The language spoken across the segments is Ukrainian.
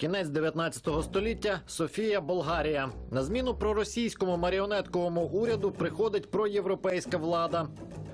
Кінець 19 століття Софія, Болгарія. На зміну проросійському маріонетковому уряду приходить проєвропейська влада.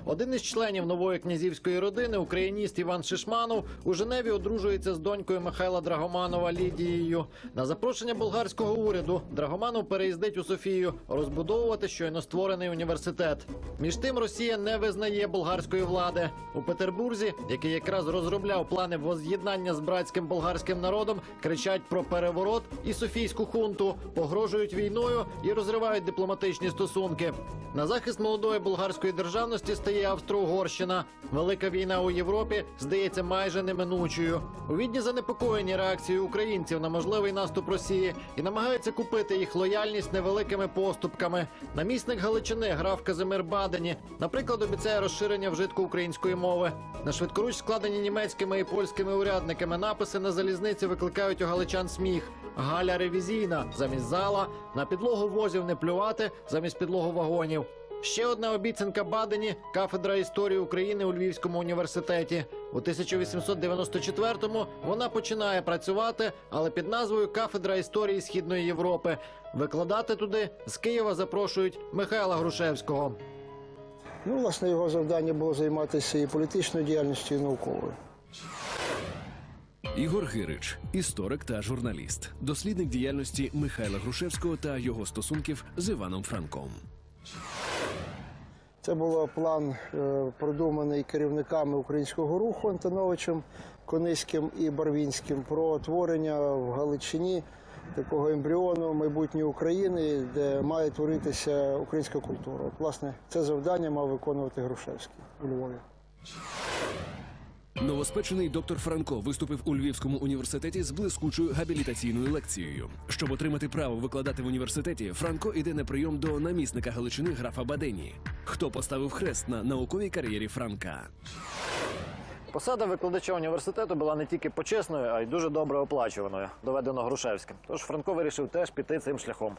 Один із членів нової князівської родини, україніст Іван Шишманов, у Женеві одружується з донькою Михайла Драгоманова Лідією. На запрошення болгарського уряду Драгоманов переїздить у Софію розбудовувати щойно створений університет. Між тим Росія не визнає болгарської влади у Петербурзі, який якраз розробляв плани воз'єднання з братським болгарським народом, кричать про переворот і софійську хунту, погрожують війною і розривають дипломатичні стосунки. На захист молодої болгарської державності стає Австро-Угорщина. Велика війна у Європі здається майже неминучою. У відні занепокоєні реакцією українців на можливий наступ Росії і намагаються купити їх лояльність невеликими поступками. Намісник Галичини граф Казимир Бадені, наприклад, обіцяє розширення вжитку української мови. На швидкоруч складені німецькими і польськими урядниками написи на залізниці викликають у галичан сміх. Галя ревізійна замість зала, на підлогу возів не плювати замість підлогу вагонів. Ще одна обіцянка Бадені кафедра історії України у Львівському університеті. У 1894-му вона починає працювати, але під назвою Кафедра історії Східної Європи. Викладати туди з Києва запрошують Михайла Грушевського. Ну, власне, його завдання було займатися і політичною діяльністю, і науковою. Ігор Гирич, історик та журналіст, дослідник діяльності Михайла Грушевського та його стосунків з Іваном Франком. Це був план, е, продуманий керівниками українського руху Антоновичем, Кониським і Барвінським про творення в Галичині такого ембріону майбутньої України, де має творитися українська культура. От, власне, це завдання мав виконувати Грушевський у Львові. Новоспечений доктор Франко виступив у Львівському університеті з блискучою габілітаційною лекцією. Щоб отримати право викладати в університеті, Франко іде на прийом до намісника Галичини графа Бадені. Хто поставив хрест на науковій кар'єрі Франка? Посада викладача університету була не тільки почесною, а й дуже добре оплачуваною, доведено Грушевським. Тож Франко вирішив теж піти цим шляхом.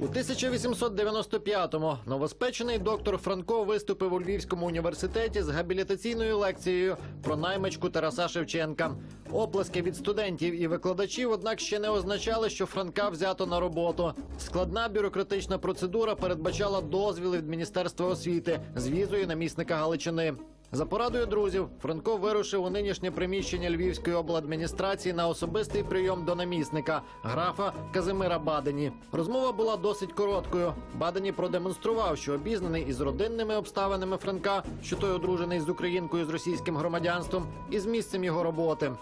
У 1895-му новоспечений доктор Франко виступив у Львівському університеті з габілітаційною лекцією про наймичку Тараса Шевченка. Оплески від студентів і викладачів, однак, ще не означали, що Франка взято на роботу. Складна бюрократична процедура передбачала дозвіл від Міністерства освіти з візою намісника Галичини. За порадою друзів Франко вирушив у нинішнє приміщення Львівської обладміністрації на особистий прийом до намісника графа Казимира Бадені. Розмова була досить короткою. Бадені продемонстрував, що обізнаний із родинними обставинами Франка, що той одружений з українкою з російським громадянством, і з місцем його роботи.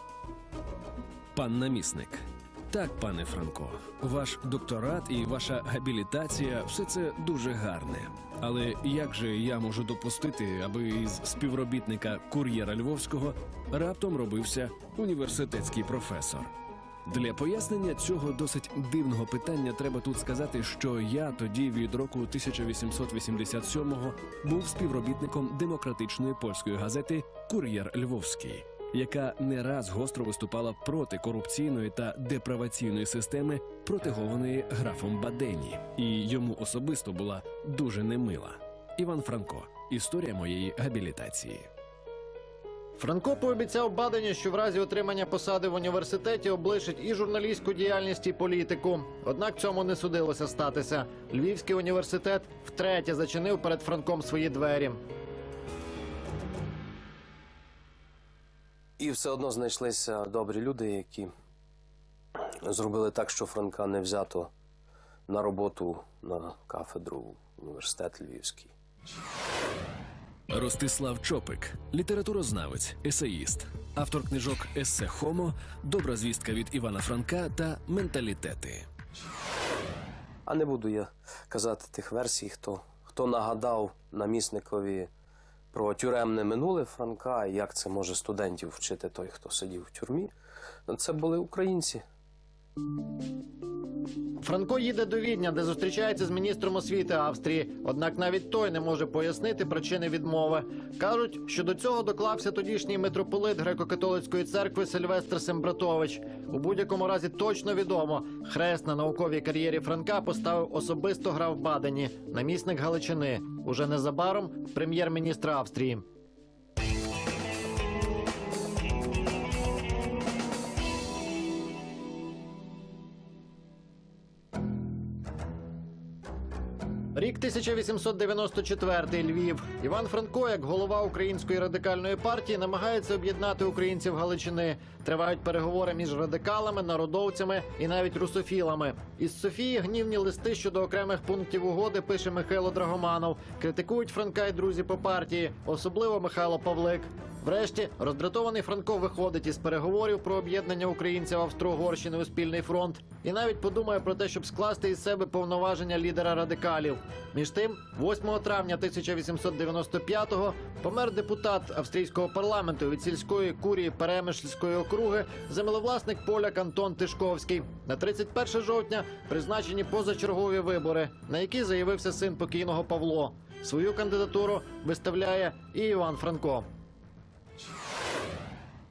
Пан намісник. Так, пане Франко, ваш докторат і ваша габілітація все це дуже гарне. Але як же я можу допустити, аби із співробітника кур'єра Львовського раптом робився університетський професор? Для пояснення цього досить дивного питання треба тут сказати, що я тоді від року 1887-го був співробітником демократичної польської газети Кур'єр Львовський, яка не раз гостро виступала проти корупційної та деправаційної системи, протегованої графом Бадені, і йому особисто була дуже немила. Іван Франко. Історія моєї габілітації. Франко пообіцяв Бадені, що в разі отримання посади в університеті облишить і журналістську діяльність, і політику. Однак цьому не судилося статися. Львівський університет втретє зачинив перед Франком свої двері. І все одно знайшлися добрі люди, які зробили так, що Франка не взято на роботу на кафедру університет Львівський. Ростислав Чопик, літературознавець, есеїст, автор книжок Есе Хомо, Добра звістка від Івана Франка та Менталітети. А не буду я казати тих версій, хто, хто нагадав намісникові про тюремне минуле Франка, і як це може студентів вчити той, хто сидів в тюрмі. Це були українці. Франко їде до Відня, де зустрічається з міністром освіти Австрії. Однак навіть той не може пояснити причини відмови. Кажуть, що до цього доклався тодішній митрополит греко-католицької церкви Сильвестр Сембратович. У будь-якому разі точно відомо. Хрест на науковій кар'єрі Франка поставив особисто грав Бадені, намісник Галичини. Уже незабаром прем'єр-міністр Австрії. Рік 1894 Львів. Іван Франко, як голова української радикальної партії, намагається об'єднати українців Галичини. Тривають переговори між радикалами, народовцями і навіть русофілами. Із Софії гнівні листи щодо окремих пунктів угоди пише Михайло Драгоманов. Критикують Франка й друзі по партії, особливо Михайло Павлик. Врешті роздратований Франко виходить із переговорів про об'єднання українців Австро-Угорщини у спільний фронт і навіть подумає про те, щоб скласти із себе повноваження лідера радикалів. Між тим, 8 травня 1895-го помер депутат австрійського парламенту від сільської курії Перемишльської округи, землевласник поляк Антон Тишковський. На 31 жовтня призначені позачергові вибори, на які заявився син покійного Павло. Свою кандидатуру виставляє і Іван Франко.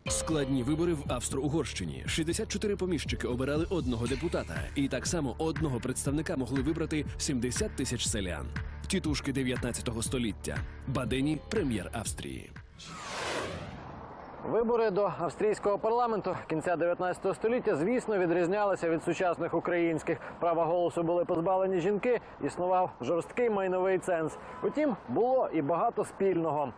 Складні вибори в Австро-Угорщині. 64 поміщики обирали одного депутата, і так само одного представника могли вибрати 70 тисяч селян. Тітушки 19 століття. Бадені прем'єр Австрії. Вибори до австрійського парламенту кінця 19 століття, звісно, відрізнялися від сучасних українських. Права голосу були позбавлені жінки, існував жорсткий майновий ценз. Утім, було і багато спільного.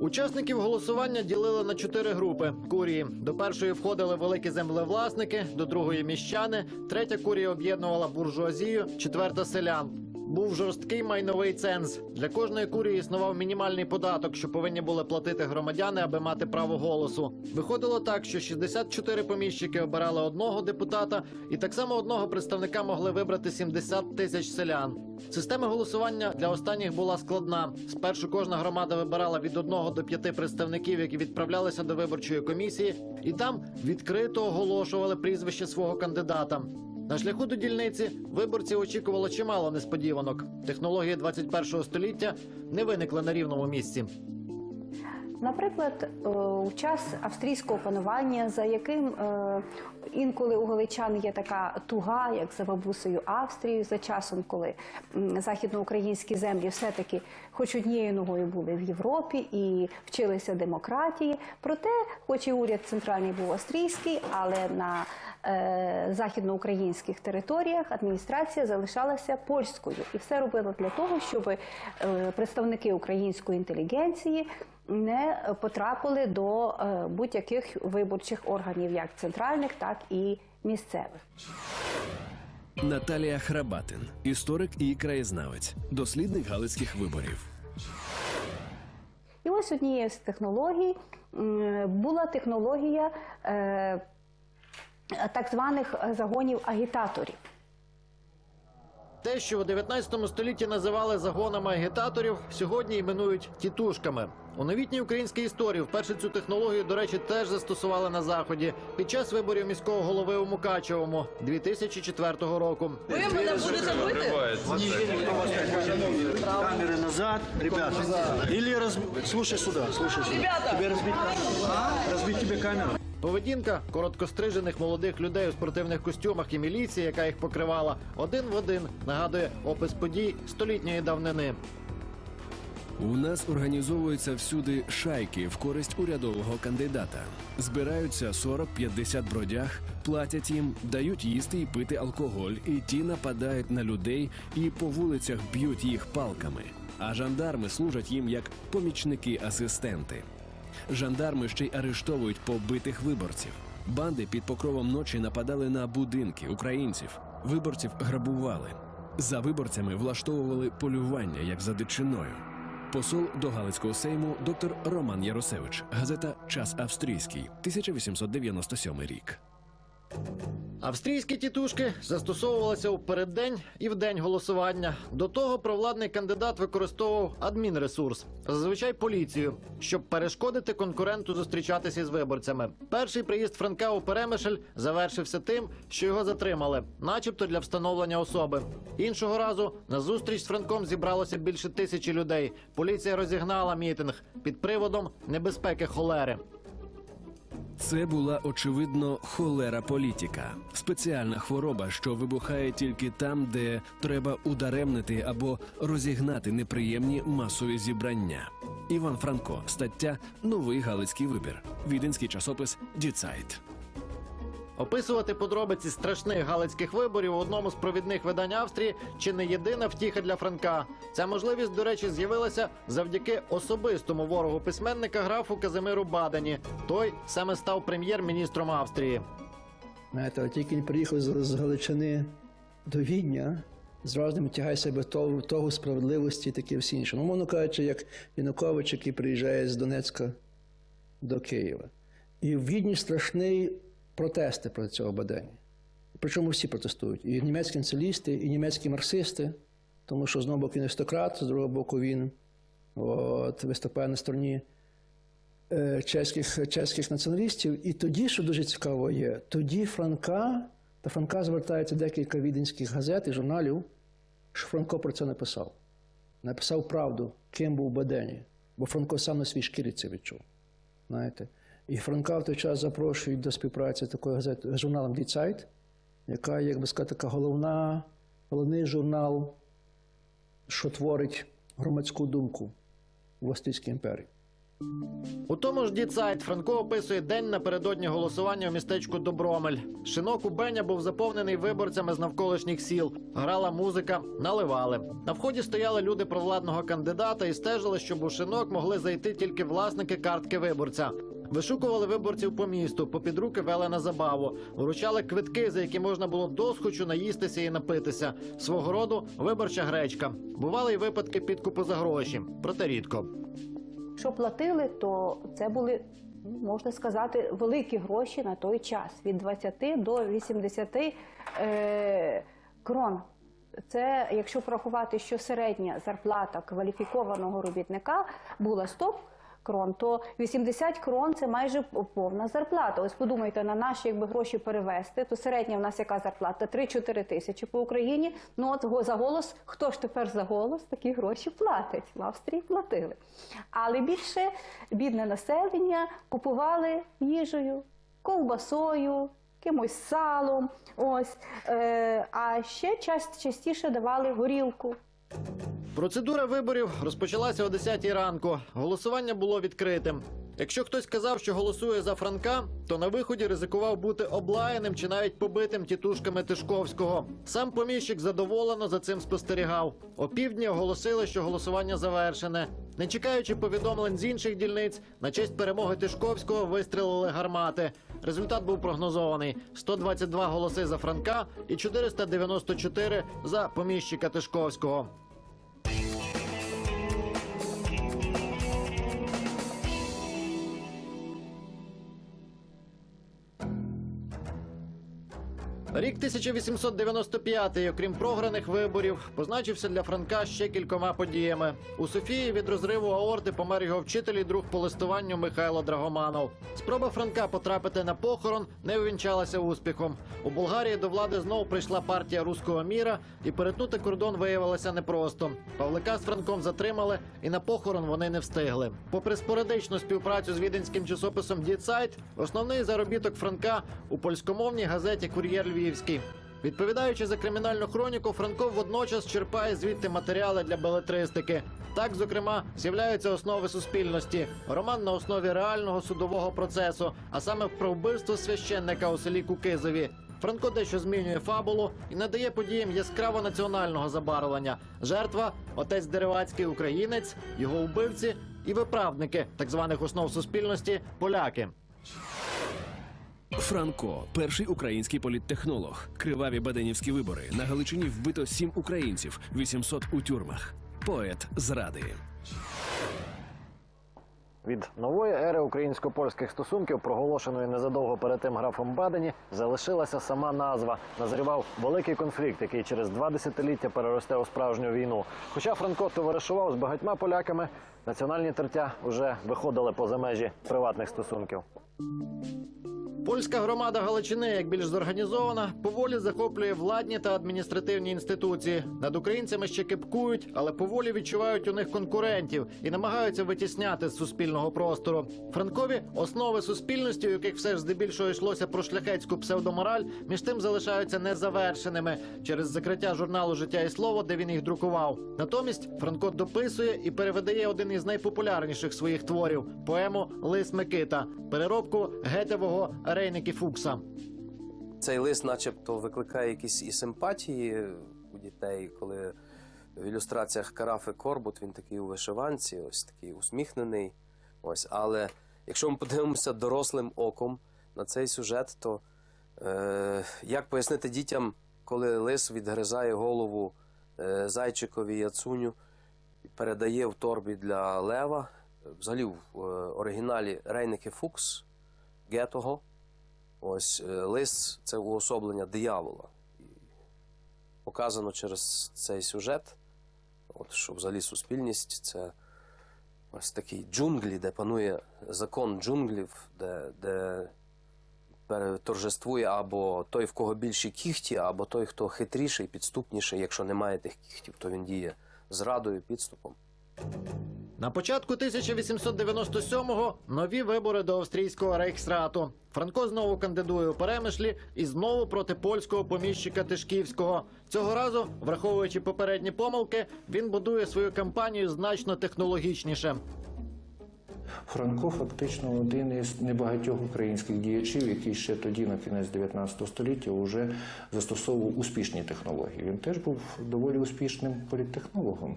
Учасників голосування ділили на чотири групи курії. До першої входили великі землевласники, до другої міщани, третя курія об'єднувала буржуазію, четверта селян. Був жорсткий майновий ценз. Для кожної курії існував мінімальний податок, що повинні були платити громадяни, аби мати право голосу. Виходило так, що 64 поміщики обирали одного депутата, і так само одного представника могли вибрати 70 тисяч селян. Система голосування для останніх була складна. Спершу кожна громада вибирала від одного до п'яти представників, які відправлялися до виборчої комісії, і там відкрито оголошували прізвище свого кандидата. На шляху до дільниці виборців очікувало чимало несподіванок. Технології 21 століття не виникли на рівному місці. Наприклад, е, у час австрійського панування, за яким е, інколи у галичан є така туга, як за бабусею Австрією, за часом, коли західноукраїнські землі все-таки хоч однією ногою були в Європі і вчилися демократії. Проте, хоч і уряд центральний був австрійський, але на е, західноукраїнських територіях адміністрація залишалася польською, і все робило для того, щоб представники української інтелігенції не потрапили до е, будь-яких виборчих органів, як центральних, так і місцевих. Наталія Храбатин, історик і краєзнавець, дослідник галицьких виборів. І ось однією з технологій була технологія е, так званих загонів агітаторів. Те, що у 19 столітті називали загонами агітаторів, сьогодні іменують тітушками. У новітній українській історії вперше цю технологію, до речі, теж застосували на заході під час виборів міського голови у Мукачевому 2004 року. Ви мене будете бити? Камеры назад, ребята. Или раз... слушай сюда, слушай сюда. Ребята! Тебе тебе камеру. Поведінка короткострижених молодих людей у спортивних костюмах і міліції, яка їх покривала, один в один нагадує опис подій столітньої давнини. У нас організовуються всюди шайки в користь урядового кандидата. Збираються 40-50 бродяг, платять їм, дають їсти і пити алкоголь, і ті нападають на людей і по вулицях б'ють їх палками. А жандарми служать їм як помічники-асистенти. Жандарми ще й арештовують побитих виборців. Банди під покровом ночі нападали на будинки українців. Виборців грабували. За виборцями влаштовували полювання, як за дичиною. Посол до Галицького сейму доктор Роман Яросевич, газета Час австрійський, 1897 рік. Австрійські тітушки застосовувалися у переддень і в день голосування. До того провладний кандидат використовував адмінресурс, зазвичай поліцію, щоб перешкодити конкуренту зустрічатися із виборцями. Перший приїзд Франка у Перемишль завершився тим, що його затримали, начебто для встановлення особи. Іншого разу на зустріч з Франком зібралося більше тисячі людей. Поліція розігнала мітинг під приводом небезпеки холери. Це була очевидно холера політика, спеціальна хвороба, що вибухає тільки там, де треба ударемнити або розігнати неприємні масові зібрання. Іван Франко, стаття Новий Галицький вибір. Віденський часопис Діцайт. Описувати подробиці страшних галицьких виборів у одному з провідних видань Австрії чи не єдина втіха для Франка. Ця можливість, до речі, з'явилася завдяки особистому ворогу письменника графу Казимиру Бадані. Той саме став прем'єр-міністром Австрії. Знаєте, тільки він приїхав з, Галичини до Відня, зразу тягає себе того, того справедливості і таке всі інше. Ну, мовно кажучи, як Янукович, який приїжджає з Донецька до Києва. І в Відні страшні протести проти цього бадання. Причому всі протестують. І німецькі націоналісти, і німецькі марксисти, тому що з одного боку він аристократ, з другого боку він от, виступає на стороні е, чеських, чеських націоналістів. І тоді, що дуже цікаво є, тоді Франка, та Франка звертається декілька віденських газет і журналів, що Франко про це написав. Написав правду, ким був Бадені, бо Франко сам на свій шкірі це відчув. Знаєте? І Франка в той час запрошують до співпраці такою газетою, журналом Die Zeit, яка, як би сказати, така головна, головний журнал, що творить громадську думку в Австрійській імперії. У тому ж діцайт Франко описує день напередодні голосування у містечку Добромель. Шинок у Беня був заповнений виборцями з навколишніх сіл. Грала музика, наливали. На вході стояли люди провладного кандидата і стежили, щоб у шинок могли зайти тільки власники картки виборця. Вишукували виборців по місту, попід руки вели на забаву, вручали квитки, за які можна було досхочу наїстися і напитися. Свого роду виборча гречка. Бували й випадки підкупу за гроші, проте рідко. Що платили, то це були, можна сказати, великі гроші на той час від 20 до 80 е, крон. Це якщо порахувати, що середня зарплата кваліфікованого робітника була 100 крон, то 80 крон це майже повна зарплата. Ось подумайте, на наші якби гроші перевести, то середня в нас яка зарплата? 3-4 тисячі по Україні. Ну от за голос, хто ж тепер за голос такі гроші платить? В Австрії платили. Але більше бідне населення купували їжею, ковбасою, якимось салом. Ось. Е, а ще част, частіше давали горілку. Процедура виборів розпочалася о 10 ранку. Голосування було відкритим. Якщо хтось казав, що голосує за Франка, то на виході ризикував бути облаяним чи навіть побитим тітушками Тишковського. Сам поміщик задоволено за цим спостерігав. О півдні оголосили, що голосування завершене. Не чекаючи повідомлень з інших дільниць, на честь перемоги Тишковського вистрілили гармати. Результат був прогнозований: 122 голоси за Франка і 494 за поміщика Тишковського. Рік 1895, окрім програних виборів, позначився для Франка ще кількома подіями. У Софії від розриву аорти помер його вчитель і друг по листуванню Михайло Драгоманов. Спроба Франка потрапити на похорон не увінчалася успіхом. У Болгарії до влади знову прийшла партія руського міра, і перетнути кордон виявилося непросто. Павлика з Франком затримали, і на похорон вони не встигли. Попри спорадичну співпрацю з віденським часописом Діцайт, основний заробіток Франка у польськомовній газеті Кур'єр Львівський. Відповідаючи за кримінальну хроніку, Франко водночас черпає звідти матеріали для белетристики. Так, зокрема, з'являються основи суспільності, роман на основі реального судового процесу, а саме про вбивство священника у селі Кукизові. Франко дещо змінює фабулу і надає подіям яскраво національного забарвлення. Жертва отець Деревацький українець, його вбивці і виправники так званих основ суспільності поляки. Франко, перший український політтехнолог. Криваві баденівські вибори. На Галичині вбито сім українців, 800 у тюрмах. Поет зради. Від нової ери українсько-польських стосунків, проголошеної незадовго перед тим графом Бадені, залишилася сама назва. Назрівав великий конфлікт, який через два десятиліття переросте у справжню війну. Хоча Франко товаришував з багатьма поляками, національні тертя вже виходили поза межі приватних стосунків. Польська громада Галичини, як більш зорганізована, поволі захоплює владні та адміністративні інституції. Над українцями ще кипкують, але поволі відчувають у них конкурентів і намагаються витісняти з суспільного простору. Франкові основи суспільності, у яких все ж здебільшого йшлося про шляхетську псевдомораль, між тим залишаються незавершеними через закриття журналу Життя і слово, де він їх друкував. Натомість Франко дописує і перевидає один із найпопулярніших своїх творів поему Лис Микита, переробку гетевого Рейники Фукса. цей лист, начебто, викликає якісь і симпатії у дітей, коли в ілюстраціях Карафи Корбут він такий у вишиванці, ось такий усміхнений. Ось, але якщо ми подивимося дорослим оком на цей сюжет, то е, як пояснити дітям, коли лис відгризає голову е, зайчикові яцуню передає в торбі для лева, взагалі в е, оригіналі Рейнеке Фукс Гетого. Ось е, лис це уособлення диявола. Показано через цей сюжет, от, що взагалі суспільність це ось такі джунглі, де панує закон джунглів, де, де торжествує або той, в кого більші кіхті, або той, хто хитріший, підступніший. Якщо немає тих кіхтів, то він діє зрадою, підступом. На початку 1897-го нові вибори до австрійського рейхсрату. Франко знову кандидує у Перемишлі і знову проти польського поміщика Тишківського. Цього разу, враховуючи попередні помилки, він будує свою кампанію значно технологічніше. Франко фактично один із небагатьох українських діячів, який ще тоді, на кінець 19 століття, вже застосовував успішні технології. Він теж був доволі успішним політтехнологом.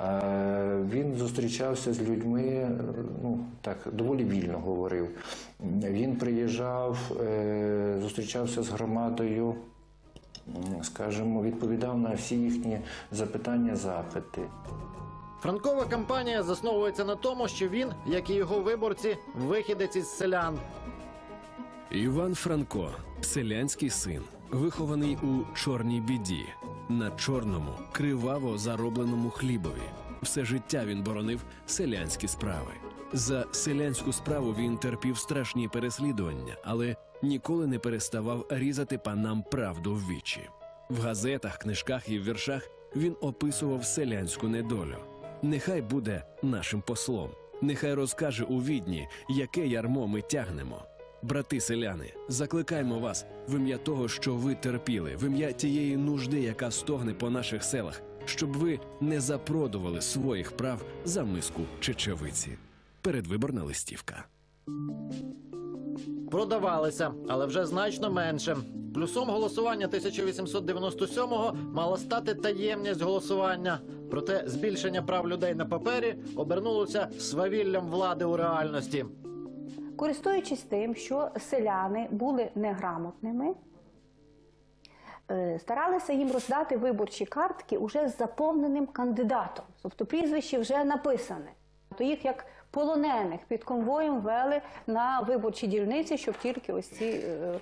Е, Він зустрічався з людьми, е, ну так доволі вільно говорив. Він приїжджав, е, зустрічався з громадою. Скажімо, відповідав на всі їхні запитання, запити. Франкова кампанія засновується на тому, що він, як і його виборці, вихідець із селян. Іван Франко, селянський син, вихований у чорній біді, на чорному, криваво заробленому хлібові. Все життя він боронив селянські справи. За селянську справу він терпів страшні переслідування, але ніколи не переставав різати панам правду в вічі. В газетах, книжках і віршах він описував селянську недолю. Нехай буде нашим послом. Нехай розкаже у відні, яке ярмо ми тягнемо. Брати селяни, закликаємо вас в ім'я того, що ви терпіли, в ім'я тієї нужди, яка стогне по наших селах, щоб ви не запродували своїх прав за миску чечевиці. Передвиборна листівка. Продавалися, але вже значно менше. Плюсом голосування 1897-го мала стати таємність голосування. Проте збільшення прав людей на папері обернулося свавіллям влади у реальності. Користуючись тим, що селяни були неграмотними, е, старалися їм роздати виборчі картки уже з заповненим кандидатом, тобто прізвище вже написане. То їх як полонених під конвоєм вели на виборчі дільниці, щоб тільки ось ці е,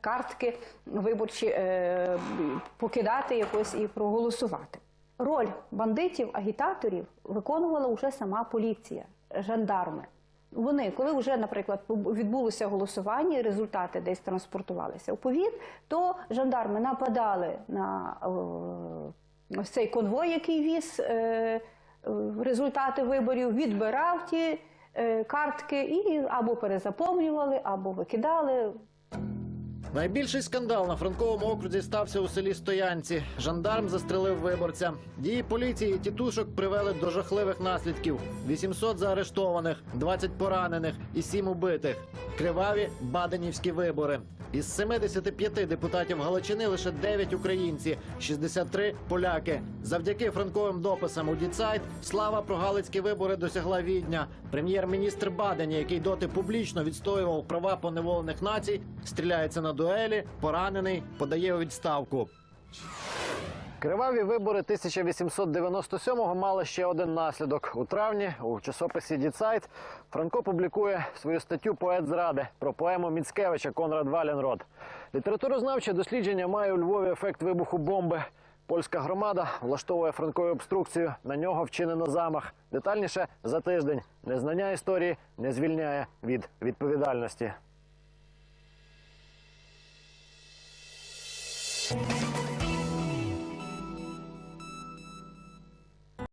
картки виборчі е, покидати якось і проголосувати. Роль бандитів, агітаторів виконувала вже сама поліція, жандарми. Вони, коли вже, наприклад, відбулося голосування, результати десь транспортувалися у повіт, то жандарми нападали на е, ось цей конвой, який віз е, е, результати виборів, відбирав ті е, картки і або перезаповнювали, або викидали. Найбільший скандал на франковому окрузі стався у селі Стоянці. Жандарм застрелив виборця. Дії поліції і тітушок привели до жахливих наслідків: 800 заарештованих, 20 поранених і 7 убитих. Криваві баденівські вибори. Із 75 депутатів Галичини лише 9 українці, 63 поляки. Завдяки франковим дописам у Діцайт слава про галицькі вибори досягла відня. Прем'єр-міністр Бадені, який доти публічно відстоював права поневолених націй, стріляється на дуелі, поранений, подає у відставку. Криваві вибори 1897-го мали ще один наслідок. У травні у часописі Діцайт Франко публікує свою статтю Поет зради про поему Міцкевича Конрад Валенрод. Літературознавче дослідження має у Львові ефект вибуху бомби. Польська громада влаштовує Франкові обструкцію. На нього вчинено замах. Детальніше за тиждень. Незнання історії не звільняє від відповідальності.